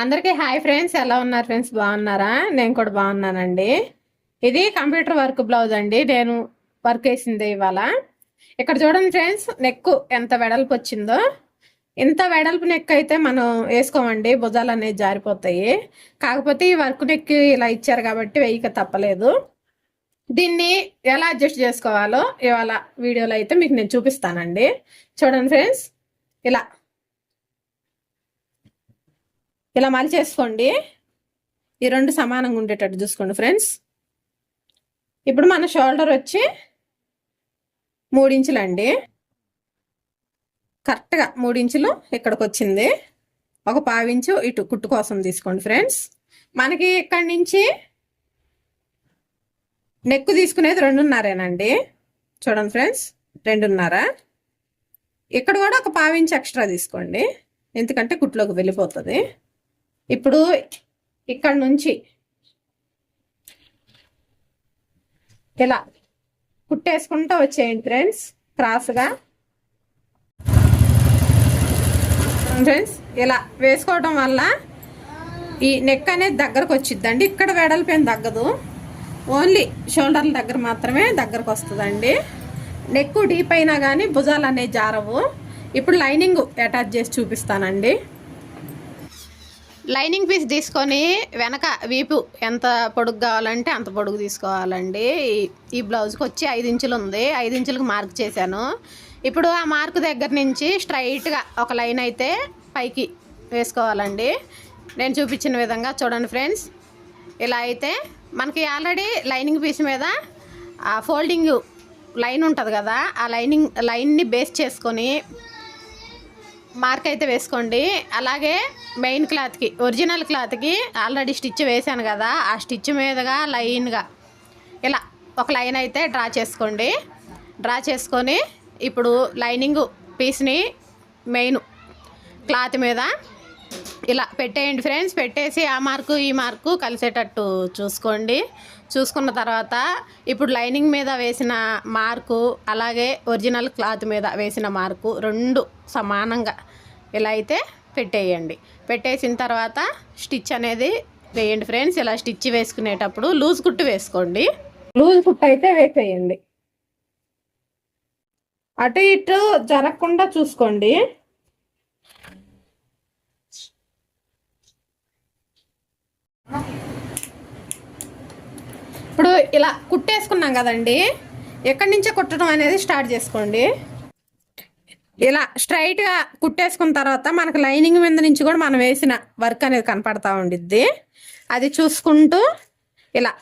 అందరికీ hi friends ఎలా ఉన్నారు ఫ్రెండ్స్? బాగున్నారా? నేను కూడా బాగున్నానండి. ఇది కంప్యూటర్ వర్క్ బ్లౌజ్ అండి. నేను వర్క్ వేసింది ఇవాళ. ఇక్కడ చూడండి ఫ్రెండ్స్ నెక్ ఎంత వెడల్పు వచ్చిందో. ఇంత వెడల్పు నెక్ అయితే మనం వేసుకోమండి. భుజాలు అనేవి జారిపోతాయి. కాకపోతే ఈ వర్క్ నెక్ ఇలా ఇచ్చారు కాబట్టి వేయక తప్పలేదు. దీన్ని ఎలా అడ్జస్ట్ చేసుకోవాలో ఇవాళ వీడియోలో అయితే మీకు నేను చూపిస్తానండి. చూడండి ఫ్రెండ్స్ ఇలా. ఇలా మలిచేసుకోండి. ఈ రెండు సమానంగా ఉండేటట్టు చూసుకోండి ఫ్రెండ్స్. ఇప్పుడు మన షోల్డర్ వచ్చి మూడించులండి. కరెక్ట్గా మూడించులు ఇక్కడికి వచ్చింది ఒక పావించు ఇటు కుట్టు కోసం తీసుకోండి ఫ్రెండ్స్. మనకి ఇక్కడి నుంచి నెక్ తీసుకునేది రెండున్నరేనండి. చూడండి ఫ్రెండ్స్ రెండున్నర. ఇక్కడ కూడా ఒక పావించి ఎక్స్ట్రా తీసుకోండి. ఎందుకంటే కుట్లోకి వెళ్ళిపోతుంది. ఇప్పుడు ఇక్కడ నుంచి ఇలా కుట్టేసుకుంటూ వచ్చేయండి ఫ్రెండ్స్ క్రాస్గా. ఫ్రెండ్స్ ఇలా వేసుకోవడం వల్ల ఈ నెక్ అనేది దగ్గరకు వచ్చిద్దండి. ఇక్కడ వెడల్పేం తగ్గదు. ఓన్లీ షోల్డర్ల దగ్గర మాత్రమే దగ్గరకు వస్తుందండి. నెక్ డీప్ అయినా కానీ భుజాలు అనేవి జారవు. ఇప్పుడు లైనింగ్ అటాచ్ చేసి చూపిస్తానండి. లైనింగ్ పీస్ తీసుకొని వెనక వీపు ఎంత పొడుగు కావాలంటే అంత పొడుగు తీసుకోవాలండి. ఈ- బ్లౌజ్కి వచ్చి ఐదు ఇంచులు ఉంది. ఐదు ఇంచులకు మార్క్ చేశాను. ఇప్పుడు ఆ మార్క్ దగ్గర నుంచి స్ట్రైట్గా ఒక లైన్ అయితే పైకి వేసుకోవాలండి. నేను చూపించిన విధంగా చూడండి ఫ్రెండ్స్. ఇలా అయితే మనకి ఆల్రెడీ లైనింగ్ పీస్ మీద ఫోల్డింగ్ లైన్ ఉంటుంది కదా ఆ లైనింగ్ లైన్ని బేస్ చేసుకొని మార్క్ అయితే వేసుకోండి. అలాగే మెయిన్ క్లాత్కి ఒరిజినల్ క్లాత్కి ఆల్రెడీ స్టిచ్ వేసాను కదా ఆ స్టిచ్ మీదుగా లైన్గా ఇలా ఒక లైన్ అయితే డ్రా చేసుకోండి. డ్రా చేసుకొని ఇప్పుడు లైనింగ్ పీస్ని మెయిన్ క్లాత్ మీద ఇలా పెట్టేయండి ఫ్రెండ్స్. పెట్టేసి ఆ మార్కు ఈ మార్కు కలిసేటట్టు చూసుకోండి. చూసుకున్న తర్వాత ఇప్పుడు లైనింగ్ మీద వేసిన మార్కు అలాగే ఒరిజినల్ క్లాత్ మీద వేసిన మార్కు రెండు సమానంగా ఇలా అయితే పెట్టేయండి. పెట్టేసిన తర్వాత స్టిచ్ అనేది వేయండి ఫ్రెండ్స్. ఇలా స్టిచ్ వేసుకునేటప్పుడు లూజ్ కుట్టు వేసుకోండి. లూజ్ కుట్టు అయితే వేసేయండి. అటు ఇటు జరగకుండా చూసుకోండి. ఇప్పుడు ఇలా కుట్టేసుకున్నాం కదండి. ఎక్కడి నుంచే కుట్టడం అనేది స్టార్ట్ చేసుకోండి. ఇలా స్ట్రైట్గా కుట్టేసుకున్న తర్వాత మనకు లైనింగ్ మీద నుంచి కూడా మనం వేసిన వర్క్ అనేది కనపడతా ఉండిద్ది. అది చూసుకుంటూ ఇలా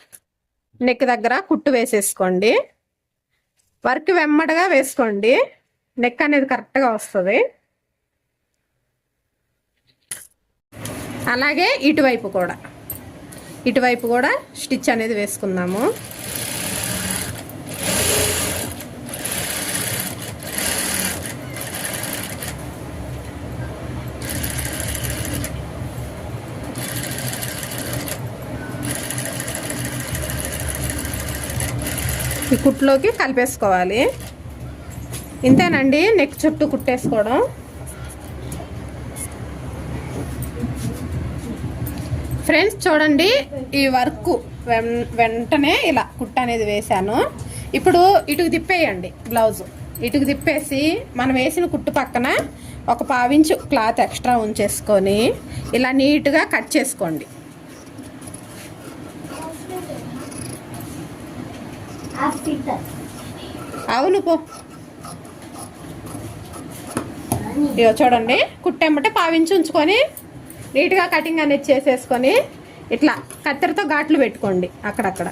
నెక్ దగ్గర కుట్టు వేసేసుకోండి. వర్క్ వెమ్మడగా వేసుకోండి. నెక్ అనేది కరెక్ట్గా వస్తుంది. అలాగే ఇటువైపు కూడా. ఇటువైపు కూడా స్టిచ్ అనేది వేసుకుందాము. ఈ కుట్లోకి కలిపేసుకోవాలి. ఇంతేనండి నెక్ చుట్టూ కుట్టేసుకోవడం. ఫ్రెండ్స్ చూడండి ఈ వర్క్ వెం- వెంటనే ఇలా కుట్ట అనేది వేశాను. ఇప్పుడు ఇటుకు తిప్పేయండి బ్లౌజ్. ఇటుకు తిప్పేసి మనం వేసిన కుట్టు పక్కన ఒక పావించు క్లాత్ ఎక్స్ట్రా ఉంచేసుకొని ఇలా నీట్గా కట్ చేసుకోండి. అవును పో. ఇగో చూడండి కుట్టెమ్మటే పావించి ఉంచుకొని నీట్గా కటింగ్ అనేది చేసేసుకొని ఇట్లా కత్తెరతో ఘాట్లు పెట్టుకోండి అక్కడక్కడ.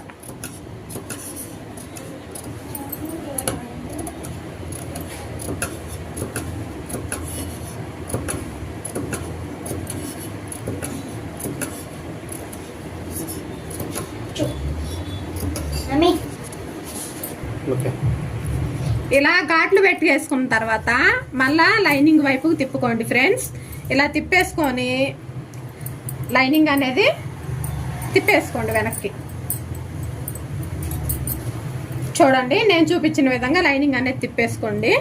మమ్మీ. ఓకే. ఇలా ఘాట్లు పెట్టేసుకున్న తర్వాత మళ్ళా లైనింగ్ వైపుకు తిప్పుకోండి ఫ్రెండ్స్. ఇలా తిప్పేసుకొని లైనింగ్ అనేది తిప్పేసుకోండి వెనక్కి. చూడండి నేను చూపించిన విధంగా లైనింగ్ అనేది తిప్పేసుకోండి.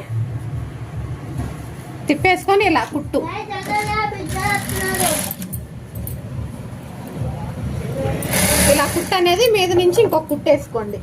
తిప్పేసుకొని ఇలా కుట్టు. ఇలా కుట్టు అనేది మీద నుంచి ఇంకొక కుట్టేసుకోండి.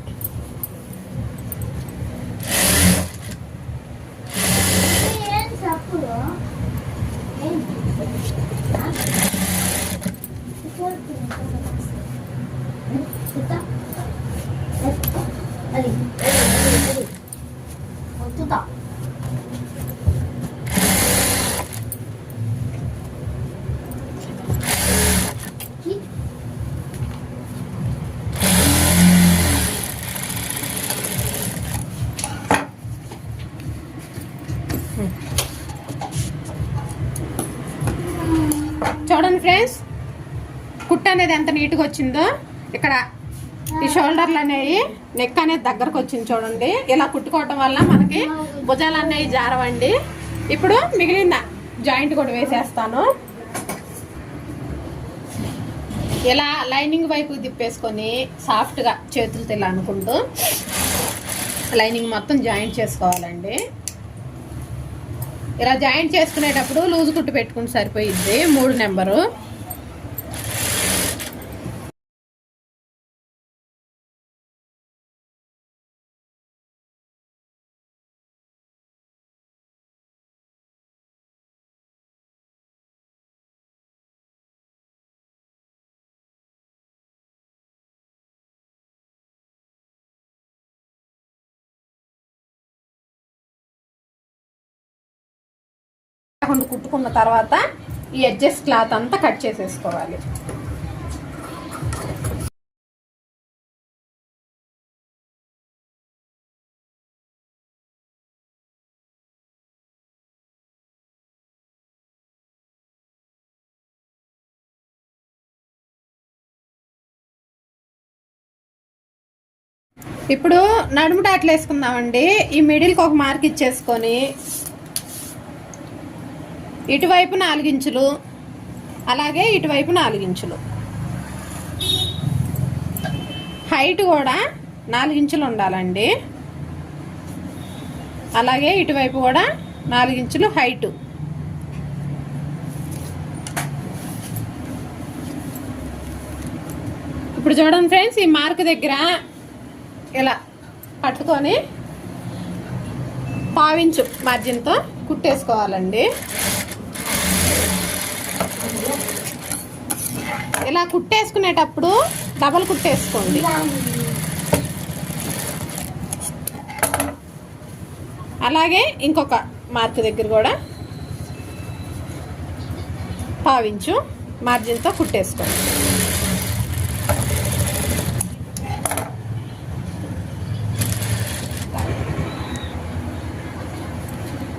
అనేది ఎంత నీట్గా వచ్చిందో ఇక్కడ ఈ షోల్డర్లు అనేవి నెక్ అనేది దగ్గరకు వచ్చింది చూడండి. ఇలా కుట్టుకోవటం వల్ల మనకి భుజాలు అనేవి జారవండి. ఇప్పుడు మిగిలిన జాయింట్ కూడా వేసేస్తాను. ఇలా లైనింగ్ వైపు తిప్పేసుకొని సాఫ్ట్గా చేతులతో ఇలా అనుకుంటూ లైనింగ్ మొత్తం జాయింట్ చేసుకోవాలండి. ఇలా జాయింట్ చేసుకునేటప్పుడు లూజ్ కుట్టు పెట్టుకుంటే సరిపోయిద్ది. మూడు నెంబరు. కాకుండా కుట్టుకున్న తర్వాత ఈ ఎడ్జెస్ క్లాత్ అంతా కట్ చేసేసుకోవాలి. ఇప్పుడు నడుము టాట్లు వేసుకుందామండి. ఈ మిడిల్కి ఒక మార్క్ ఇచ్చేసుకొని ఇటువైపు నాలుగించులు అలాగే ఇటువైపు నాలుగించులు. హైట్ కూడా నాలుగించులు ఉండాలండి. అలాగే ఇటువైపు కూడా నాలుగించులు హైటు. ఇప్పుడు చూడండి ఫ్రెండ్స్ ఈ మార్క్ దగ్గర ఇలా పట్టుకొని పావించు మార్జిన్తో కుట్టేసుకోవాలండి. ఇలా కుట్టేసుకునేటప్పుడు డబల్ కుట్టేసుకోండి. అలాగే ఇంకొక మార్క్ దగ్గర కూడా పావించు మార్జిన్తో కుట్టేసుకోండి.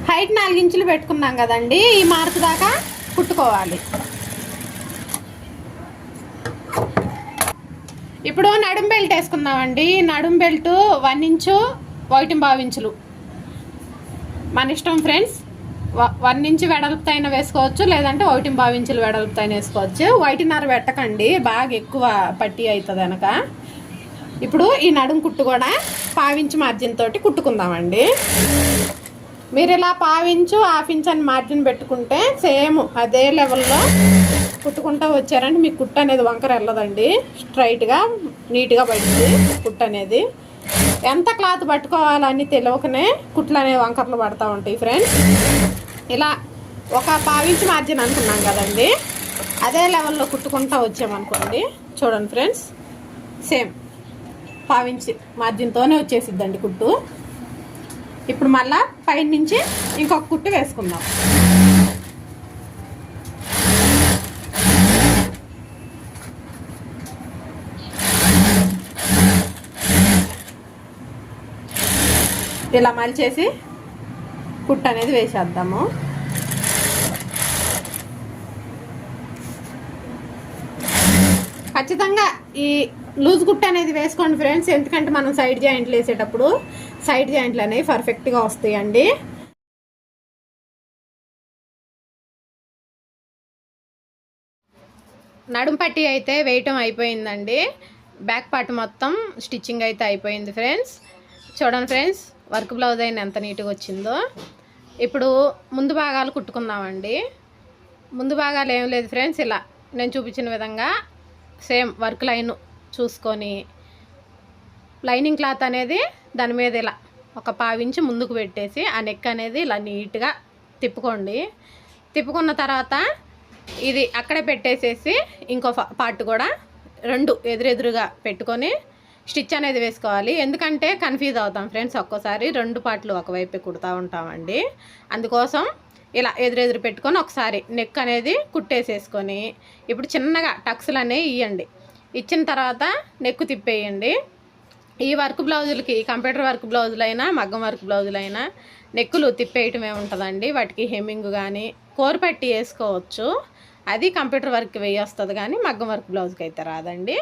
హైట్ నాలుగు ఇంచులు పెట్టుకున్నాం కదండి ఈ మార్క్ దాకా కుట్టుకోవాలి. ఇప్పుడు నడుం బెల్ట్ వేసుకుందామండి. నడుం బెల్ట్ వన్ ఇంచు ఒకటి ఇంచులు. మన ఇష్టం ఫ్రెండ్స్ వన్ ఇంచు వెడల్పుతైన వేసుకోవచ్చు లేదంటే ఒకటి ఇంచులు వెడల్పుతైన వేసుకోవచ్చు. వైటిన్నర పెట్టకండి బాగా ఎక్కువ పట్టి అవుతుంది కనుక ఇప్పుడు ఈ నడుం కుట్టు కూడా పావించు మార్జిన్ తోటి కుట్టుకుందామండి. మీరు ఇలా పావించు హాఫ్ ఇంచ్ అని మార్జిన్ పెట్టుకుంటే సేమ్ అదే లెవెల్లో కుట్టుకుంటూ వచ్చారంటే మీకు కుట్ట అనేది వంకర వెళ్ళదండి. స్ట్రైట్గా నీట్గా పడుతుంది కుట్ట అనేది. ఎంత క్లాత్ పట్టుకోవాలని తెలియకనే కుట్లు అనే వంకరలు పడతా ఉంటాయి ఫ్రెండ్స్ ఇలా ఒక పావించి మార్జిన్ అనుకున్నాం కదండి. అదే లెవెల్లో కుట్టుకుంటూ వచ్చామనుకోండి చూడండి ఫ్రెండ్స్ సేమ్ పావించి మార్జిన్తోనే వచ్చేసిద్దండి కుట్టు. ఇప్పుడు మళ్ళా పైన నుంచి ఇంకొక కుట్టు వేసుకుందాం. ఇలా మలిచేసి కుట్టు అనేది వేసేద్దాము. ఖచ్చితంగా ఈ లూజ్ కుట్టు అనేది వేసుకోండి ఫ్రెండ్స్ ఎందుకంటే మనం సైడ్ జాయింట్లు వేసేటప్పుడు సైడ్ జాయింట్లు అనేవి పర్ఫెక్ట్గా వస్తాయండి. నడుం పట్టి అయితే వేయటం అయిపోయిందండి. బ్యాక్ పార్ట్ మొత్తం స్టిచ్చింగ్ అయితే అయిపోయింది ఫ్రెండ్స్. చూడండి ఫ్రెండ్స్ వర్క్ బ్లౌజ్ అయిన ఎంత నీట్గా వచ్చిందో. ఇప్పుడు ముందు భాగాలు కుట్టుకుందామండి. ముందు భాగాలు ఏం లేదు ఫ్రెండ్స్ ఇలా నేను చూపించిన విధంగా సేమ్ వర్క్ లైన్ చూసుకొని లైనింగ్ క్లాత్ అనేది దాని మీద ఇలా ఒక పావించి ముందుకు పెట్టేసి ఆ నెక్ అనేది ఇలా నీట్గా తిప్పుకోండి. తిప్పుకున్న తర్వాత ఇది అక్కడే పెట్టేసేసి ఇంకో పార్ట్ కూడా రెండు ఎదురెదురుగా పెట్టుకొని స్టిచ్ అనేది వేసుకోవాలి. ఎందుకంటే కన్ఫ్యూజ్ అవుతాం ఫ్రెండ్స్ ఒక్కోసారి రెండు పాటలు ఒకవైపే కుడతా ఉంటామండి. అందుకోసం ఇలా ఎదురెదురు పెట్టుకొని ఒకసారి నెక్ అనేది కుట్టేసేసుకొని ఇప్పుడు చిన్నగా టక్స్లు అనేవి ఇవ్వండి ఇచ్చిన తర్వాత నెక్ తిప్పేయండి. ఈ వర్క్ బ్లౌజులకి కంప్యూటర్ వర్క్ బ్లౌజులైనా మగ్గం వర్క్ బ్లౌజులైనా నెక్కులు తిప్పేయటమే ఉంటుందండి. వాటికి హెమ్మింగ్ కానీ కోరపట్టి వేసుకోవచ్చు. అది కంప్యూటర్ వర్క్ వేయొస్తుంది కానీ మగ్గం వర్క్ బ్లౌజ్కి అయితే రాదండి.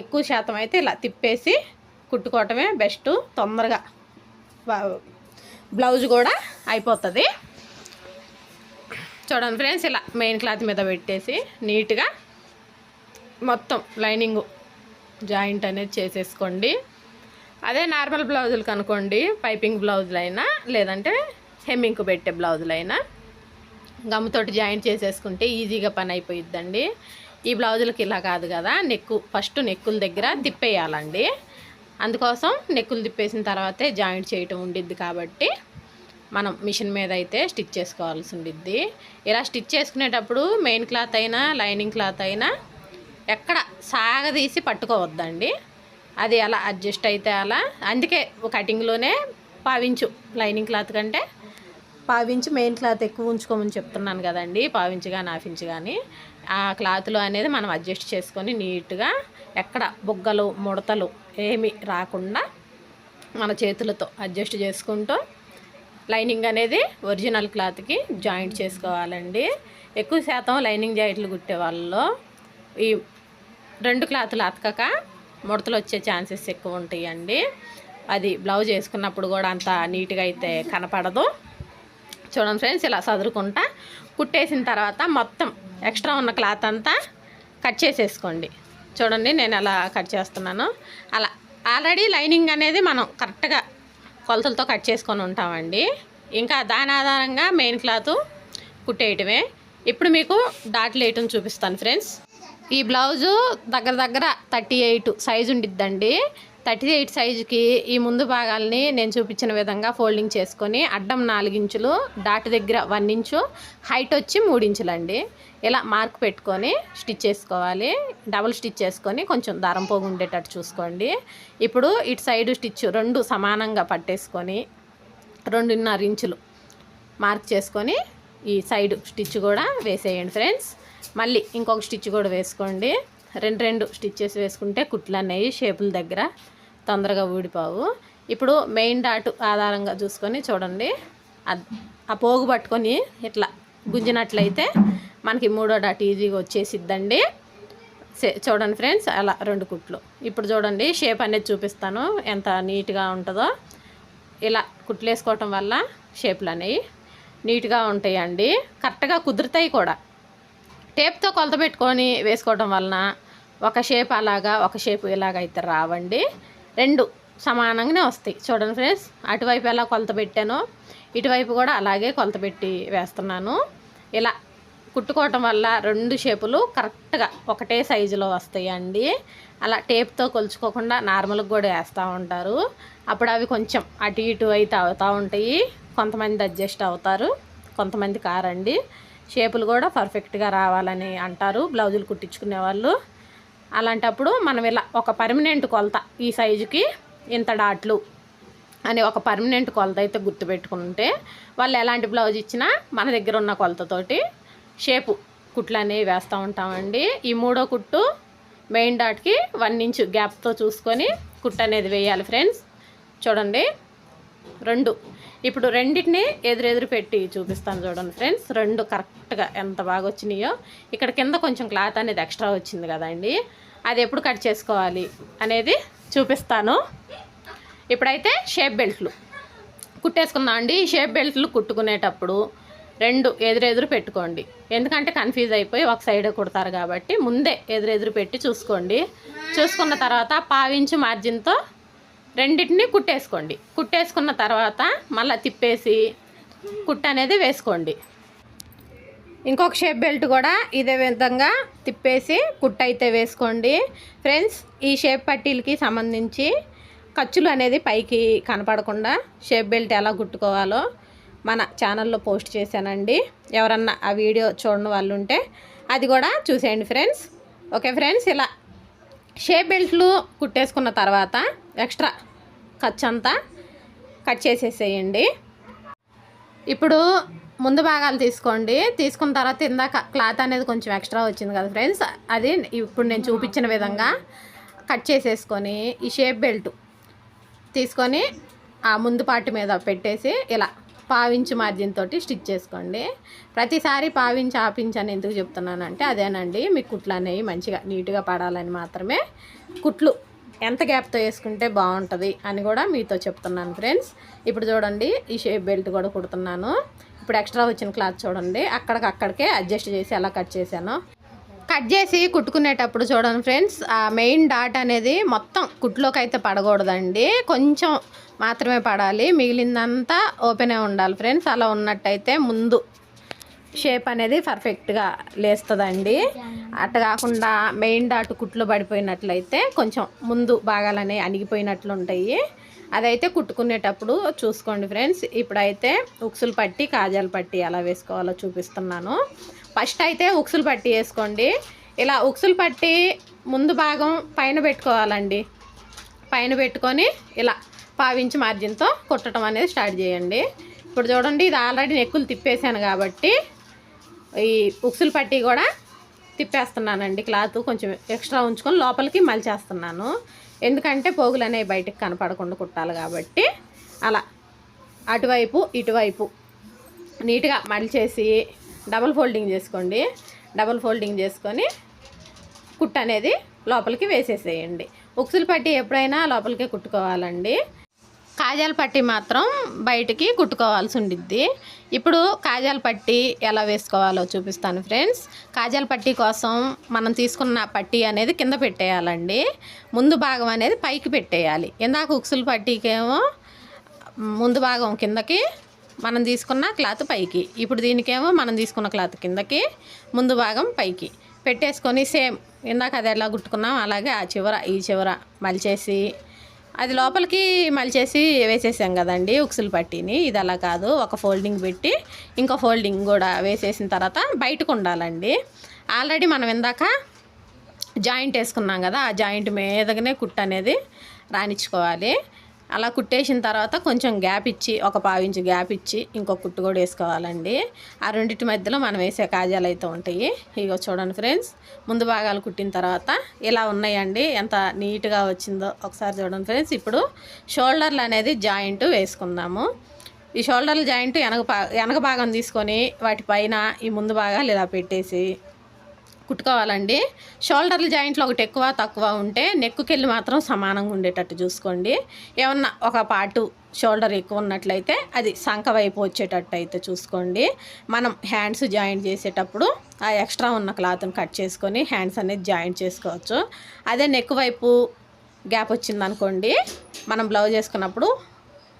ఎక్కువ శాతం అయితే ఇలా తిప్పేసి కుట్టుకోవటమే బెస్ట్ తొందరగా. బ్లౌజ్ కూడా అయిపోతుంది. చూడండి ఫ్రెండ్స్ ఇలా మెయిన్ క్లాత్ మీద పెట్టేసి నీట్గా మొత్తం లైనింగ్ జాయింట్ అనేది చేసేసుకోండి. అదే నార్మల్ బ్లౌజులకు అనుకోండి పైపింగ్ బ్లౌజులు అయినా లేదంటే హెమ్మింగ్కు పెట్టే బ్లౌజులు అయినా గమ్ముతోటి జాయింట్ చేసేసుకుంటే ఈజీగా పని అయిపోయిద్దండి. ఈ బ్లౌజులకి ఇలా కాదు కదా నెక్కు ఫస్ట్ నెక్కుల దగ్గర తిప్పేయాలండి. అందుకోసం నెక్కులు తిప్పేసిన తర్వాతే జాయింట్ చేయటం ఉండిద్ది కాబట్టి మనం మిషన్ మీద అయితే స్టిచ్ చేసుకోవాల్సి ఉండిద్ది. ఇలా స్టిచ్ చేసుకునేటప్పుడు మెయిన్ క్లాత్ అయినా లైనింగ్ క్లాత్ అయినా ఎక్కడ సాగదీసి పట్టుకోవద్దండి. అది అలా అడ్జస్ట్ అయితే అలా అందుకే కటింగ్లోనే పావించు లైనింగ్ క్లాత్ కంటే పావించి మెయిన్ క్లాత్ ఎక్కువ ఉంచుకోమని చెప్తున్నాను కదండి. పావించి కానీ ఆఫించి కానీ ఆ క్లాత్లో అనేది మనం అడ్జస్ట్ చేసుకొని నీట్గా ఎక్కడ బుగ్గలు ముడతలు ఏమి రాకుండా మన చేతులతో అడ్జస్ట్ చేసుకుంటూ లైనింగ్ అనేది ఒరిజినల్ క్లాత్కి జాయింట్ చేసుకోవాలండి. ఎక్కువ శాతం లైనింగ్ జాయింట్లు కుట్టే వాళ్ళలో ఈ రెండు క్లాతులు అతకక ముడతలు వచ్చే ఛాన్సెస్ ఎక్కువ ఉంటాయండి. అది బ్లౌజ్ వేసుకున్నప్పుడు కూడా అంత నీట్గా అయితే కనపడదు. చూడండి ఫ్రెండ్స్ ఇలా చదురుకుంటా కుట్టేసిన తర్వాత మొత్తం ఎక్స్ట్రా ఉన్న క్లాత్ అంతా కట్ చేసేసుకోండి. చూడండి నేను అలా కట్ చేస్తున్నాను. అలా ఆల్రెడీ లైనింగ్ అనేది మనం కరెక్ట్గా కొలతలతో కట్ చేసుకొని ఉంటామండి. ఇంకా దాని ఆధారంగా మెయిన్ క్లాత్ కుట్టేయటమే. ఇప్పుడు మీకు డాట్లు వేయటం చూపిస్తాను ఫ్రెండ్స్. ఈ బ్లౌజు దగ్గర దగ్గర థర్టీ ఎయిట్ సైజు ఉండిద్దండి. థర్టీ ఎయిట్ సైజుకి ఈ ముందు భాగాల్ని నేను చూపించిన విధంగా ఫోల్డింగ్ చేసుకొని అడ్డం నాలుగించులు డాట్ దగ్గర వన్ ఇంచు హైట్ వచ్చి మూడు ఇంచులండి ఇలా మార్క్ పెట్టుకొని స్టిచ్ చేసుకోవాలి. డబుల్ స్టిచ్ చేసుకొని కొంచెం దారం పోగు ఉండేటట్టు చూసుకోండి. ఇప్పుడు ఇటు సైడ్ స్టిచ్ రెండు సమానంగా పట్టేసుకొని రెండున్నర ఇంచులు మార్క్ చేసుకొని ఈ సైడ్ స్టిచ్ కూడా వేసేయండి ఫ్రెండ్స్. మళ్ళీ ఇంకొక స్టిచ్ కూడా వేసుకోండి. రెండు రెండు స్టిచ్చెస్ వేసుకుంటే కుట్లు అనేవి షేపుల దగ్గర తొందరగా ఊడిపోవు. ఇప్పుడు మెయిన్ డాట్ ఆధారంగా చూసుకొని చూడండి. ఆ పోగు పట్టుకొని ఇట్లా గుంజినట్లయితే మనకి మూడో డాట్ ఈజీగా వచ్చేసిద్దండి. సే- చూడండి ఫ్రెండ్స్ అలా రెండు కుట్లు. ఇప్పుడు చూడండి షేప్ అనేది చూపిస్తాను ఎంత నీట్గా ఉంటుందో. ఇలా కుట్లు వేసుకోవటం వల్ల షేప్లు అనేవి నీట్గా ఉంటాయండి. కరెక్ట్గా కుదురుతాయి కూడా. టేప్తో కొలత పెట్టుకొని వేసుకోవడం వలన ఒక షేప్ అలాగా ఒక షేప్ ఇలాగైతే రావండి. రెండు సమానంగానే వస్తాయి. చూడండి ఫ్రెండ్స్ అటువైపు ఎలా కొలత పెట్టానో ఇటువైపు కూడా అలాగే కొలత పెట్టి వేస్తున్నాను. ఇలా కుట్టుకోవటం వల్ల రెండు షేపులు కరెక్ట్గా ఒకటే సైజులో వస్తాయండి. అలా టేప్తో కొలుచుకోకుండా నార్మల్గా కూడా వేస్తూ ఉంటారు. అప్పుడు అవి కొంచెం అటు ఇటు అయితే అవుతూ ఉంటాయి. కొంతమంది అడ్జస్ట్ అవుతారు కొంతమంది కారండి. షేపులు కూడా పర్ఫెక్ట్గా రావాలని అంటారు. బ్లౌజులు కుట్టించుకునే వాళ్ళు. అలాంటప్పుడు మనం ఇలా ఒక పర్మనెంట్ కొలత ఈ సైజుకి ఇంత డాట్లు అని ఒక పర్మనెంట్ కొలత అయితే గుర్తుపెట్టుకుంటే వాళ్ళు ఎలాంటి బ్లౌజ్ ఇచ్చినా మన దగ్గర ఉన్న కొలతతోటి షేపు కుట్లు అనేవి వేస్తూ ఉంటామండి. ఈ మూడో కుట్టు మెయిన్ డాట్కి వన్ ఇంచ్ గ్యాప్తో చూసుకొని కుట్టు అనేది వేయాలి ఫ్రెండ్స్ చూడండి. రెండు ఇప్పుడు రెండింటిని ఎదురెదురు పెట్టి చూపిస్తాను చూడండి ఫ్రెండ్స్. రెండు కరెక్ట్గా ఎంత బాగా వచ్చినాయో. ఇక్కడ కింద కొంచెం క్లాత్ అనేది ఎక్స్ట్రా వచ్చింది కదండి అది ఎప్పుడు కట్ చేసుకోవాలి అనేది చూపిస్తాను. ఇప్పుడైతే షేప్ బెల్ట్లు. కుట్టేసుకుందాం అండి. ఈ షేప్ బెల్ట్లు కుట్టుకునేటప్పుడు రెండు ఎదురెదురు పెట్టుకోండి. ఎందుకంటే కన్ఫ్యూజ్ అయిపోయి ఒక సైడే కుడతారు కాబట్టి ముందే ఎదురెదురు పెట్టి చూసుకోండి. చూసుకున్న తర్వాత పావించు మార్జిన్తో రెండింటిని కుట్టేసుకోండి. కుట్టేసుకున్న తర్వాత మళ్ళీ తిప్పేసి కుట్ట అనేది వేసుకోండి. ఇంకొక షేప్ బెల్ట్ కూడా ఇదే విధంగా తిప్పేసి కుట్ట అయితే వేసుకోండి. ఫ్రెండ్స్ ఈ షేప్ పట్టీలకి సంబంధించి ఖర్చులు అనేది పైకి కనపడకుండా షేప్ బెల్ట్ ఎలా కుట్టుకోవాలో మన ఛానల్లో పోస్ట్ చేశానండి. ఎవరన్నా ఆ వీడియో చూడని వాళ్ళు ఉంటే అది కూడా చూసేయండి ఫ్రెండ్స్. ఓకే ఫ్రెండ్స్ ఇలా షేప్ బెల్ట్లు కుట్టేసుకున్న తర్వాత ఎక్స్ట్రా ఖర్చు అంతా కట్ చేసేసేయండి. ఇప్పుడు ముందు భాగాలు తీసుకోండి. తీసుకున్న తర్వాత ఇందాక క్లాత్ అనేది కొంచెం ఎక్స్ట్రా వచ్చింది కదా ఫ్రెండ్స్ అది ఇప్పుడు నేను చూపించిన విధంగా కట్ చేసేసుకొని ఈ షేప్ బెల్ట్ తీసుకొని ఆ ముందు పార్ట్ మీద పెట్టేసి ఇలా పావించి మార్జిన్ తోటి స్టిచ్ చేసుకోండి. ప్రతిసారి పావించి ఆపించి అని ఎందుకు చెప్తున్నానంటే అదేనండి మీ కుట్లు అనేవి మంచిగా నీట్గా పడాలని మాత్రమే కుట్లు ఎంత గ్యాప్తో వేసుకుంటే బాగుంటుంది అని కూడా మీతో చెప్తున్నాను ఫ్రెండ్స్. ఇప్పుడు చూడండి ఈ షేప్ బెల్ట్ కూడా కుడుతున్నాను. ఇప్పుడు ఎక్స్ట్రా వచ్చిన క్లాత్ చూడండి అక్కడికక్కడికే అడ్జస్ట్ చేసి ఎలా కట్ చేశాను. కట్ చేసి కుట్టుకునేటప్పుడు చూడండి ఫ్రెండ్స్ ఆ మెయిన్ డాట్ అనేది మొత్తం కుట్లోకి అయితే పడకూడదండి. కొంచెం మాత్రమే పడాలి. మిగిలిందంతా ఓపెనే ఉండాలి ఫ్రెండ్స్. అలా ఉన్నట్టయితే ముందు షేప్ అనేది పర్ఫెక్ట్గా లేస్తుందండి. అట్ట కాకుండా మెయిన్ డాట్ కుట్లు పడిపోయినట్లయితే కొంచెం ముందు భాగాలనే అణిగిపోయినట్లు ఉంటాయి అదైతే కుట్టుకునేటప్పుడు చూసుకోండి ఫ్రెండ్స్. ఇప్పుడైతే ఉక్సులు పట్టి కాజాలు పట్టి ఎలా వేసుకోవాలో చూపిస్తున్నాను. ఫస్ట్ అయితే ఉక్సులు పట్టి వేసుకోండి. ఇలా ఉక్సులు పట్టి ముందు భాగం పైన పెట్టుకోవాలండి. పైన పెట్టుకొని ఇలా పావించి మార్జిన్తో కుట్టడం అనేది స్టార్ట్ చేయండి. ఇప్పుడు చూడండి ఇది ఆల్రెడీ నెక్కులు తిప్పేశాను కాబట్టి ఈ ఉక్సులు పట్టి కూడా తిప్పేస్తున్నానండి. క్లాత్ కొంచెం ఎక్స్ట్రా ఉంచుకొని లోపలికి మలిచేస్తున్నాను. ఎందుకంటే పోగులు అనేవి బయటకు కనపడకుండా కుట్టాలి కాబట్టి అలా అటువైపు ఇటువైపు నీట్గా మలిచేసి డబల్ ఫోల్డింగ్ చేసుకోండి. డబల్ ఫోల్డింగ్ చేసుకొని కుట్ట అనేది లోపలికి వేసేసేయండి. ఉక్సులు పట్టి ఎప్పుడైనా లోపలికి కుట్టుకోవాలండి. కాజాల పట్టి మాత్రం బయటికి కుట్టుకోవాల్సి ఉండిద్ది. ఇప్పుడు కాజాల పట్టి ఎలా వేసుకోవాలో చూపిస్తాను ఫ్రెండ్స్. కాజాల పట్టి కోసం మనం తీసుకున్న పట్టి అనేది కింద పెట్టేయాలండి. ముందు భాగం అనేది పైకి పెట్టేయాలి. ఇందాక ఉక్సులు పట్టీకేమో ముందు భాగం కిందకి మనం తీసుకున్న క్లాత్ పైకి. ఇప్పుడు దీనికేమో మనం తీసుకున్న క్లాత్ కిందకి ముందు భాగం పైకి. పెట్టేసుకొని సేమ్ ఇందాక అది ఎలా కుట్టుకున్నాం అలాగే ఆ చివర ఈ చివర మలిచేసి అది లోపలికి మలిచేసి వేసేసాం కదండి ఉక్సులు పట్టిని. ఇది అలా కాదు ఒక ఫోల్డింగ్ పెట్టి ఇంకో ఫోల్డింగ్ కూడా వేసేసిన తర్వాత బయటకు ఉండాలండి. ఆల్రెడీ మనం ఇందాక జాయింట్ వేసుకున్నాం కదా ఆ జాయింట్ మీదగానే కుట్టు అనేది రాణించుకోవాలి. అలా కుట్టేసిన తర్వాత కొంచెం గ్యాప్ ఇచ్చి ఒక పావించి గ్యాప్ ఇచ్చి ఇంకో కుట్టు కూడా వేసుకోవాలండి. ఆ రెండింటి మధ్యలో మనం వేసే కాజాలు అయితే ఉంటాయి. ఇగో చూడండి ఫ్రెండ్స్ ముందు భాగాలు కుట్టిన తర్వాత ఇలా ఉన్నాయండి. ఎంత నీట్గా వచ్చిందో ఒకసారి చూడండి ఫ్రెండ్స్. ఇప్పుడు షోల్డర్లు అనేది జాయింట్ వేసుకుందాము. ఈ షోల్డర్ల జాయింట్ వెనక వెనక భాగం తీసుకొని వాటిపైన ఈ ముందు భాగాలు ఇలా పెట్టేసి కుట్టుకోవాలండి. షోల్డర్ల జాయింట్లో ఒకటి ఎక్కువ తక్కువ ఉంటే నెక్కుకెళ్ళి మాత్రం సమానంగా ఉండేటట్టు చూసుకోండి. ఏమన్నా ఒక పాటు షోల్డర్ ఎక్కువ ఉన్నట్లయితే అది సంఖ వైపు వచ్చేటట్టు అయితే చూసుకోండి. మనం హ్యాండ్స్ జాయింట్ చేసేటప్పుడు ఆ ఎక్స్ట్రా ఉన్న క్లాత్ని కట్ చేసుకొని హ్యాండ్స్ అనేది జాయింట్ చేసుకోవచ్చు. అదే నెక్ వైపు గ్యాప్ వచ్చిందనుకోండి మనం బ్లౌజ్ వేసుకున్నప్పుడు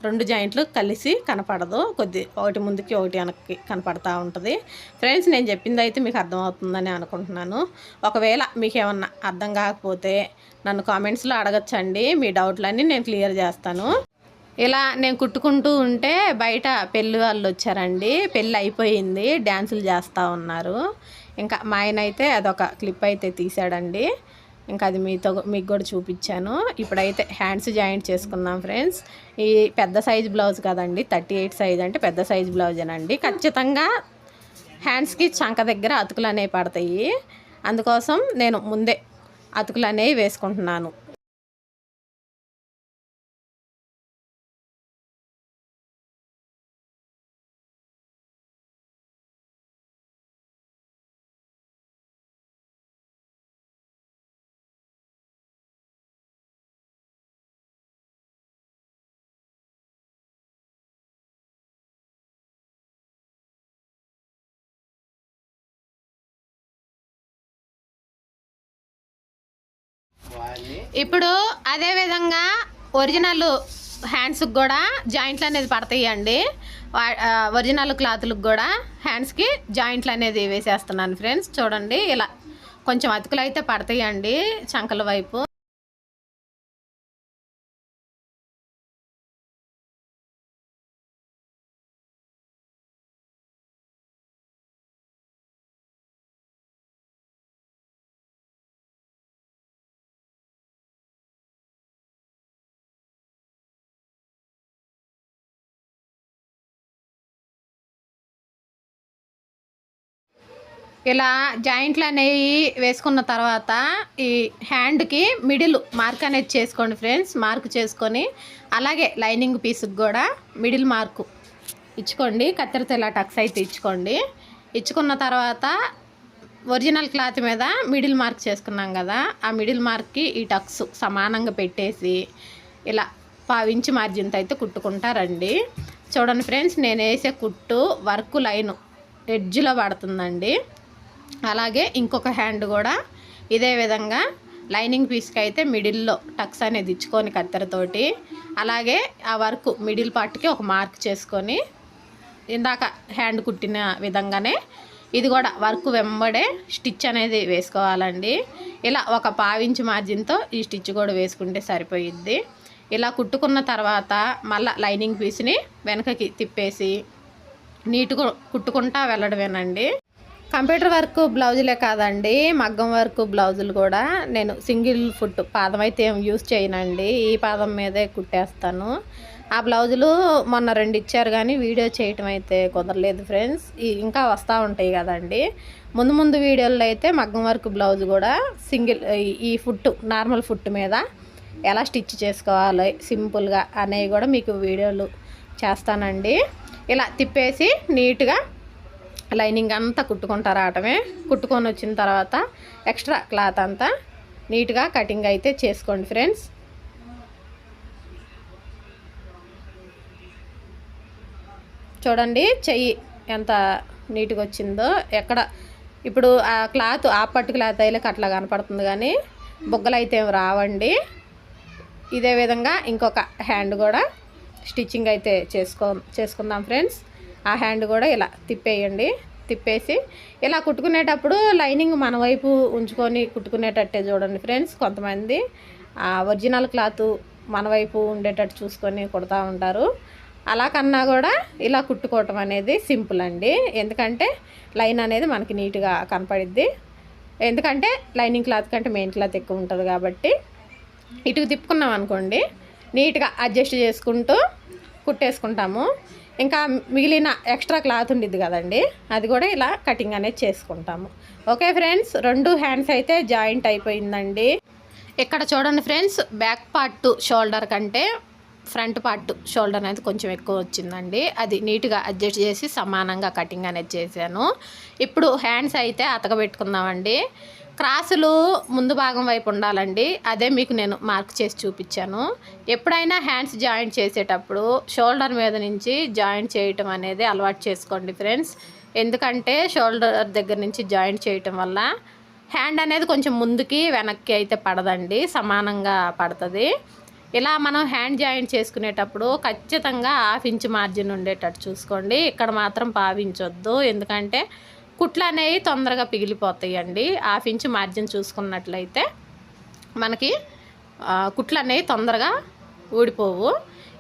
రెండు జాయింట్లు కలిసి కనపడదు. కొద్ది ఒకటి ముందుకి ఒకటి వెనక్కి కనపడతా ఉంటుంది. ఫ్రెండ్స్ నేను చెప్పింది అయితే మీకు అర్థమవుతుందని అనుకుంటున్నాను. ఒకవేళ మీకు ఏమన్నా అర్థం కాకపోతే నన్ను కామెంట్స్లో అడగచ్చండి. మీ డౌట్లన్నీ నేను క్లియర్ చేస్తాను. ఇలా నేను కుట్టుకుంటూ ఉంటే బయట పెళ్ళి వాళ్ళు వచ్చారండి. పెళ్ళి అయిపోయింది. డ్యాన్సులు చేస్తూ ఉన్నారు. ఇంకా మా ఆయన అయితే అదొక క్లిప్ అయితే తీశాడండి. ఇంకా అది మీతో మీకు కూడా చూపించాను. ఇప్పుడైతే హ్యాండ్స్ జాయింట్ చేసుకున్నాం ఫ్రెండ్స్. ఈ పెద్ద సైజ్ బ్లౌజ్ కదండి థర్టీ ఎయిట్ సైజ్ అంటే పెద్ద సైజ్ బ్లౌజేనండి. ఖచ్చితంగా హ్యాండ్స్కి చంక దగ్గర అతుకులు అనేవి పడతాయి. అందుకోసం నేను ముందే అతుకులు అనేవి వేసుకుంటున్నాను. ఇప్పుడు అదే విధంగా ఒరిజినల్ హ్యాండ్స్కి కూడా జాయింట్లు అనేది పడతాయండి. వా- ఒరిజినల్ క్లాత్లకు కూడా హ్యాండ్స్కి జాయింట్లు అనేది వేసేస్తున్నాను ఫ్రెండ్స్. చూడండి ఇలా కొంచెం అతుకులు అయితే పడతాయండి చంకల వైపు. ఇలా జాయింట్లు అనేవి వేసుకున్న తర్వాత ఈ హ్యాండ్కి మిడిల్ మార్క్ అనేది చేసుకోండి ఫ్రెండ్స్ మార్క్ చేసుకొని అలాగే లైనింగ్ పీస్కి కూడా మిడిల్ మార్కు ఇచ్చుకోండి కత్తెరతో ఇలా టక్స్ అయితే ఇచ్చుకోండి. ఇచ్చుకున్న తర్వాత ఒరిజినల్ క్లాత్ మీద మిడిల్ మార్క్ చేసుకున్నాం కదా ఆ మిడిల్ మార్క్కి ఈ టక్స్ సమానంగా పెట్టేసి ఇలా పావించి మార్జిన్తో అయితే కుట్టుకుంటారండి. చూడండి ఫ్రెండ్స్ నేను వేసే కుట్టు వర్క్ లైను ఎడ్జ్లో పడుతుందండి. అలాగే ఇంకొక హ్యాండ్ కూడా ఇదే విధంగా లైనింగ్ పీస్కి అయితే మిడిల్లో టక్స్ అనేది ఇచ్చుకొని కత్తెరతోటి అలాగే ఆ వర్క్ మిడిల్ పార్ట్కి ఒక మార్క్ చేసుకొని ఇందాక హ్యాండ్ కుట్టిన విధంగానే ఇది కూడా వర్క్ వెంబడే స్టిచ్ అనేది వేసుకోవాలండి. ఇలా ఒక పావించి మార్జిన్తో ఈ స్టిచ్ కూడా వేసుకుంటే సరిపోయిద్ది. ఇలా కుట్టుకున్న తర్వాత మళ్ళీ లైనింగ్ పీస్ని వెనకకి తిప్పేసి నీట్గా కుట్టుకుంటా వెళ్ళడమేనండి. కంప్యూటర్ వర్క్ బ్లౌజులే కాదండి మగ్గం వర్క్ బ్లౌజులు కూడా. నేను సింగిల్ ఫుట్ పాదం అయితే ఏం యూస్ చేయనండి ఈ పాదం మీదే కుట్టేస్తాను. ఆ బ్లౌజులు మొన్న రెండు ఇచ్చారు కానీ వీడియో చేయటం అయితే కుదరలేదు ఫ్రెండ్స్. ఇంకా వస్తూ ఉంటాయి కదండి. ముందు ముందు వీడియోల్లో అయితే మగ్గం వర్క్ బ్లౌజ్ కూడా సింగిల్ ఈ- ఈ ఫుట్ నార్మల్ ఫుట్ మీద ఎలా స్టిచ్ చేసుకోవాలి సింపుల్గా అనేవి కూడా మీకు వీడియోలు చేస్తానండి. ఇలా తిప్పేసి నీట్గా లైనింగ్ అంతా కుట్టుకుంటారు ఆటమే. కుట్టుకొని వచ్చిన తర్వాత ఎక్స్ట్రా క్లాత్ అంతా నీట్గా కటింగ్ అయితే చేసుకోండి ఫ్రెండ్స్. చూడండి చెయ్యి ఎంత నీట్గా వచ్చిందో. ఎక్కడ ఇప్పుడు ఆ క్లాత్ ఆ పట్టు క్లాత్ అయితే అట్లా కనపడుతుంది కానీ బొగ్గలు అయితే ఏం రావండి. ఇదే విధంగా ఇంకొక హ్యాండ్ కూడా స్టిచ్చింగ్ అయితే చేసుకో చేసుకుందాం ఫ్రెండ్స్. ఆ హ్యాండ్ కూడా ఇలా తిప్పేయండి. తిప్పేసి ఇలా కుట్టుకునేటప్పుడు లైనింగ్ మన వైపు ఉంచుకొని కుట్టుకునేటట్టే చూడండి ఫ్రెండ్స్. కొంతమంది ఆ ఒరిజినల్ క్లాత్ మన వైపు ఉండేటట్టు చూసుకొని కుడతా ఉంటారు. అలా కన్నా కూడా ఇలా కుట్టుకోవటం అనేది సింపుల్ అండి. ఎందుకంటే లైన్ అనేది మనకి నీట్గా కనపడిద్ది. ఎందుకంటే లైనింగ్ క్లాత్ కంటే మెయిన్ క్లాత్ ఎక్కువ ఉంటుంది కాబట్టి. ఇటుకు తిప్పుకున్నాం అనుకోండి నీట్గా అడ్జస్ట్ చేసుకుంటూ కుట్టేసుకుంటాము. ఇంకా మిగిలిన ఎక్స్ట్రా క్లాత్ ఉండిద్ది కదండి అది కూడా ఇలా కటింగ్ అనేది చేసుకుంటాము. ఓకే ఫ్రెండ్స్ రెండు హ్యాండ్స్ అయితే జాయింట్ అయిపోయిందండి. ఇక్కడ చూడండి ఫ్రెండ్స్ బ్యాక్ పార్ట్ షోల్డర్ కంటే ఫ్రంట్ పార్ట్ షోల్డర్ అనేది కొంచెం ఎక్కువ వచ్చిందండి. అది నీట్గా అడ్జస్ట్ చేసి సమానంగా కటింగ్ అనేది చేశాను. ఇప్పుడు హ్యాండ్స్ అయితే అతకబెట్టుకుందామండి క్రాసులు ముందు భాగం వైపు ఉండాలండి. అదే మీకు నేను మార్క్ చేసి చూపించాను. ఎప్పుడైనా హ్యాండ్స్ జాయింట్ చేసేటప్పుడు షోల్డర్ మీద నుంచి జాయింట్ చేయటం అనేది అలవాటు చేసుకోండి ఫ్రెండ్స్. ఎందుకంటే షోల్డర్ దగ్గర నుంచి జాయింట్ చేయటం వల్ల హ్యాండ్ అనేది కొంచెం ముందుకి వెనక్కి అయితే పడదండి సమానంగా పడుతుంది. ఇలా మనం హ్యాండ్ జాయింట్ చేసుకునేటప్పుడు ఖచ్చితంగా హాఫ్ ఇంచ్ మార్జిన్ ఉండేటట్టు చూసుకోండి. ఇక్కడ మాత్రం పావించొద్దు. ఎందుకంటే కుట్లు అనేవి తొందరగా పిగిలిపోతాయండి. హాఫ్ ఇంచ్ మార్జిన్ చూసుకున్నట్లయితే మనకి కుట్లు అనేవి తొందరగా ఊడిపోవు.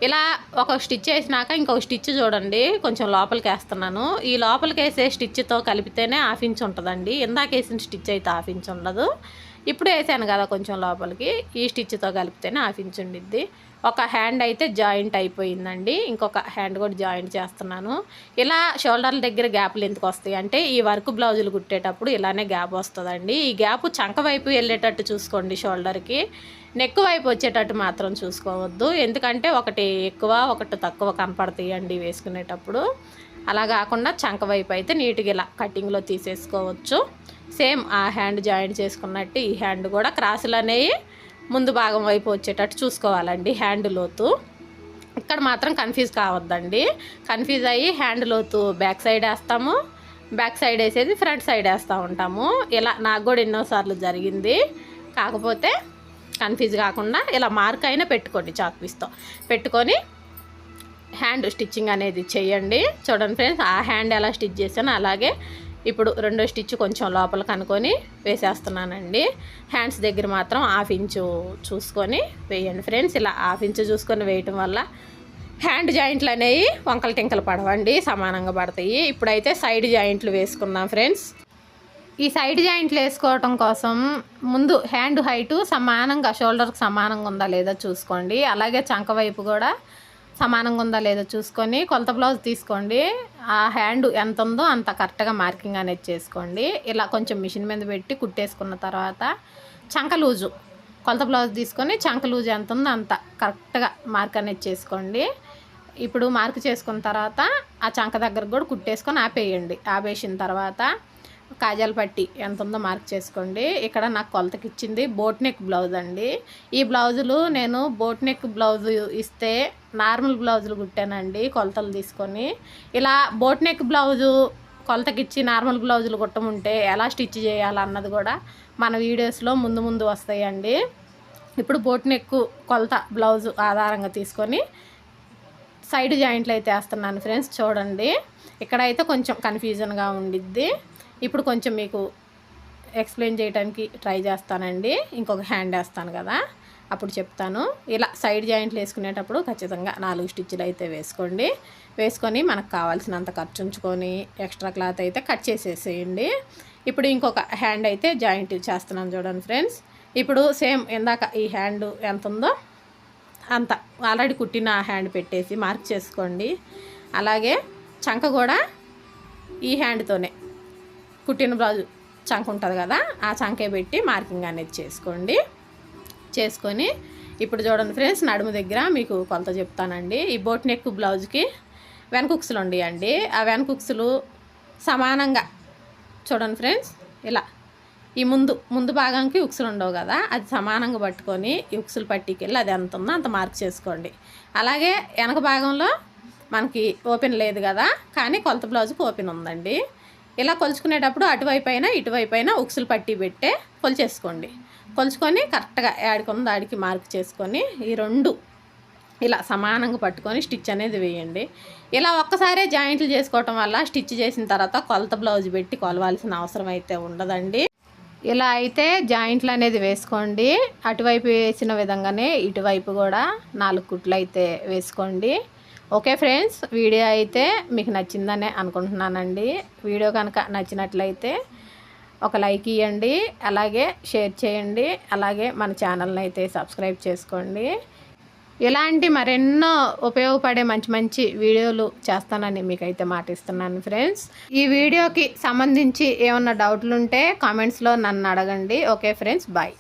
ఇలా ఒక స్టిచ్ వేసినాక ఇంకొక స్టిచ్ చూడండి కొంచెం లోపలికి వేస్తున్నాను ఈ లోపలికి వేసే స్టిచ్తో కలిపితేనే హాఫ్ ఇంచ్ ఉంటుందండి ఇందాక వేసిన స్టిచ్ అయితే హాఫ్ ఇంచ్ ఉండదు ఇప్పుడు వేసాను కదా కొంచెం లోపలికి ఈ స్టిచ్తో కలిపితేనే హాఫ్ ఇంచ్ ఉండిద్ది. ఒక హ్యాండ్ అయితే జాయింట్ అయిపోయిందండి. ఇంకొక హ్యాండ్ కూడా జాయింట్ చేస్తున్నాను. ఇలా షోల్డర్ల దగ్గర గ్యాప్లు ఎందుకు వస్తాయి అంటే ఈ వర్క్ బ్లౌజులు కుట్టేటప్పుడు ఇలానే గ్యాప్ వస్తుందండి. ఈ గ్యాప్ చంక వైపు వెళ్ళేటట్టు చూసుకోండి షోల్డర్కి. నెక్ వైపు వచ్చేటట్టు మాత్రం చూసుకోవద్దు. ఎందుకంటే ఒకటి ఎక్కువ ఒకటి తక్కువ కనపడతాయండి వేసుకునేటప్పుడు. అలా కాకుండా చంక వైపు అయితే నీట్గా ఇలా కటింగ్లో తీసేసుకోవచ్చు. సేమ్ ఆ హ్యాండ్ జాయింట్ చేసుకున్నట్టు ఈ హ్యాండ్ కూడా క్రాసులు అనేవి ముందు భాగం వైపు వచ్చేటట్టు చూసుకోవాలండి హ్యాండ్ లోతు. ఇక్కడ మాత్రం కన్ఫ్యూజ్ కావద్దండి. కన్ఫ్యూజ్ అయ్యి హ్యాండ్ లోతు బ్యాక్ సైడ్ వేస్తాము. బ్యాక్ సైడ్ వేసేది ఫ్రంట్ సైడ్ వేస్తూ ఉంటాము. ఇలా నాకు కూడా ఎన్నోసార్లు జరిగింది. కాకపోతే కన్ఫ్యూజ్ కాకుండా ఇలా మార్క్ అయినా పెట్టుకోండి చాక్ పీస్తో. పెట్టుకొని హ్యాండ్ స్టిచ్చింగ్ అనేది చేయండి. చూడండి ఫ్రెండ్స్ ఆ హ్యాండ్ ఎలా స్టిచ్ చేశానో అలాగే ఇప్పుడు రెండో స్టిచ్ కొంచెం లోపల కనుకొని వేసేస్తున్నానండి. హ్యాండ్స్ దగ్గర మాత్రం హాఫ్ ఇంచు చూసుకొని వేయండి ఫ్రెండ్స్. ఇలా హాఫ్ ఇంచు చూసుకొని వేయటం వల్ల హ్యాండ్ జాయింట్లు అనేవి వంకలు టింకలు పడవండి సమానంగా పడతాయి. ఇప్పుడైతే సైడ్ జాయింట్లు వేసుకుందాం ఫ్రెండ్స్. ఈ సైడ్ జాయింట్లు వేసుకోవటం కోసం ముందు హ్యాండ్ హైటు సమానంగా షోల్డర్కి సమానంగా ఉందా లేదా చూసుకోండి. అలాగే చంక వైపు కూడా సమానంగా ఉందా లేదో చూసుకొని కొలత బ్లౌజ్ తీసుకోండి. ఆ హ్యాండ్ ఎంత ఉందో అంత కరెక్ట్గా మార్కింగ్ అనేది చేసుకోండి. ఇలా కొంచెం మిషన్ మీద పెట్టి కుట్టేసుకున్న తర్వాత చంక లూజు. కొలత బ్లౌజ్ తీసుకొని చంక లూజ్ ఎంత ఉందో అంత కరెక్ట్గా మార్క్ అనేది చేసుకోండి. ఇప్పుడు మార్క్ చేసుకున్న తర్వాత ఆ చంక దగ్గర కూడా కుట్టేసుకొని ఆపేయండి. ఆపేసిన తర్వాత కాజాల పట్టి ఎంత ఉందో మార్క్ చేసుకోండి. ఇక్కడ నాకు కొలతకి ఇచ్చింది బోట్ నెక్ బ్లౌజ్ అండి. ఈ బ్లౌజులు నేను బోట్ నెక్ బ్లౌజ్ ఇస్తే నార్మల్ బ్లౌజులు కుట్టానండి కొలతలు తీసుకొని. ఇలా బోట్ నెక్ బ్లౌజు కొలతకిచ్చి నార్మల్ బ్లౌజులు కుట్టముంటే ఎలా స్టిచ్ చేయాలన్నది కూడా మన వీడియోస్లో ముందు ముందు వస్తాయండి. ఇప్పుడు బోట్ నెక్ కొలత బ్లౌజు ఆధారంగా తీసుకొని సైడ్ జాయింట్లు అయితే వేస్తున్నాను ఫ్రెండ్స్ చూడండి. ఇక్కడైతే కొంచెం కన్ఫ్యూజన్గా ఉండిద్ది. ఇప్పుడు కొంచెం మీకు ఎక్స్ప్లెయిన్ చేయడానికి ట్రై చేస్తానండి. ఇంకొక హ్యాండ్ వేస్తాను కదా. అప్పుడు చెప్తాను. ఇలా సైడ్ జాయింట్లు వేసుకునేటప్పుడు ఖచ్చితంగా నాలుగు స్టిచ్లు అయితే వేసుకోండి. వేసుకొని మనకు కావాల్సినంత ఖర్చు ఉంచుకొని ఎక్స్ట్రా క్లాత్ అయితే కట్ చేసేసేయండి. ఇప్పుడు ఇంకొక హ్యాండ్ అయితే జాయింట్ చేస్తున్నాను చూడండి ఫ్రెండ్స్. ఇప్పుడు సేమ్ ఇందాక ఈ హ్యాండ్ ఎంత ఉందో అంత. ఆల్రెడీ కుట్టిన హ్యాండ్ పెట్టేసి మార్క్ చేసుకోండి. అలాగే చంక కూడా ఈ హ్యాండ్తోనే. కుట్టిన బ్లౌజ్ చంక ఉంటుంది కదా ఆ చంకే పెట్టి మార్కింగ్ అనేది చేసుకోండి. చేసుకొని ఇప్పుడు చూడండి ఫ్రెండ్స్ నడుము దగ్గర మీకు కొంత చెప్తానండి. ఈ బోట్ నెక్ బ్లౌజ్కి వెనకుక్సులు ఉండేయండి. ఆ వెనకుక్సులు సమానంగా చూడండి ఫ్రెండ్స్ ఇలా ఈ ముందు ముందు భాగానికి ఉక్సులు ఉండవు కదా అది సమానంగా పట్టుకొని ఈ ఉక్సులు పట్టికెళ్ళి అది ఎంత ఉందో అంత మార్క్ చేసుకోండి. అలాగే వెనక భాగంలో మనకి ఓపెన్ లేదు కదా కానీ కొలత బ్లౌజ్కి ఓపెన్ ఉందండి. ఇలా కొలుచుకునేటప్పుడు అటువైపు అయినా ఇటువైపు అయినా ఉక్సులు పట్టి పెట్టే కొలిచేసుకోండి. కొలుచుకొని కరెక్ట్గా యాడికి దాడికి ఆడికి మార్క్ చేసుకొని ఈ రెండు ఇలా సమానంగా పట్టుకొని స్టిచ్ అనేది వేయండి. ఇలా ఒక్కసారే జాయింట్లు చేసుకోవటం వల్ల స్టిచ్ చేసిన తర్వాత కొలత బ్లౌజ్ పెట్టి కొలవాల్సిన అవసరం అయితే ఉండదండి. ఇలా అయితే జాయింట్లు అనేది వేసుకోండి. అటువైపు వేసిన విధంగానే ఇటువైపు కూడా నాలుగు కుట్లు అయితే వేసుకోండి. ఓకే ఫ్రెండ్స్ వీడియో అయితే మీకు నచ్చిందనే అనుకుంటున్నానండి. వీడియో కనుక నచ్చినట్లయితే ఒక లైక్ ఇవ్వండి అలాగే షేర్ చేయండి అలాగే మన ఛానల్ని అయితే సబ్స్క్రైబ్ చేసుకోండి. ఇలాంటి మరెన్నో ఉపయోగపడే మంచి మంచి వీడియోలు చేస్తానని మీకైతే మాటిస్తున్నాను ఫ్రెండ్స్. ఈ వీడియోకి సంబంధించి ఏమన్నా డౌట్లు ఉంటే కామెంట్స్లో నన్ను అడగండి. Okay friends bye.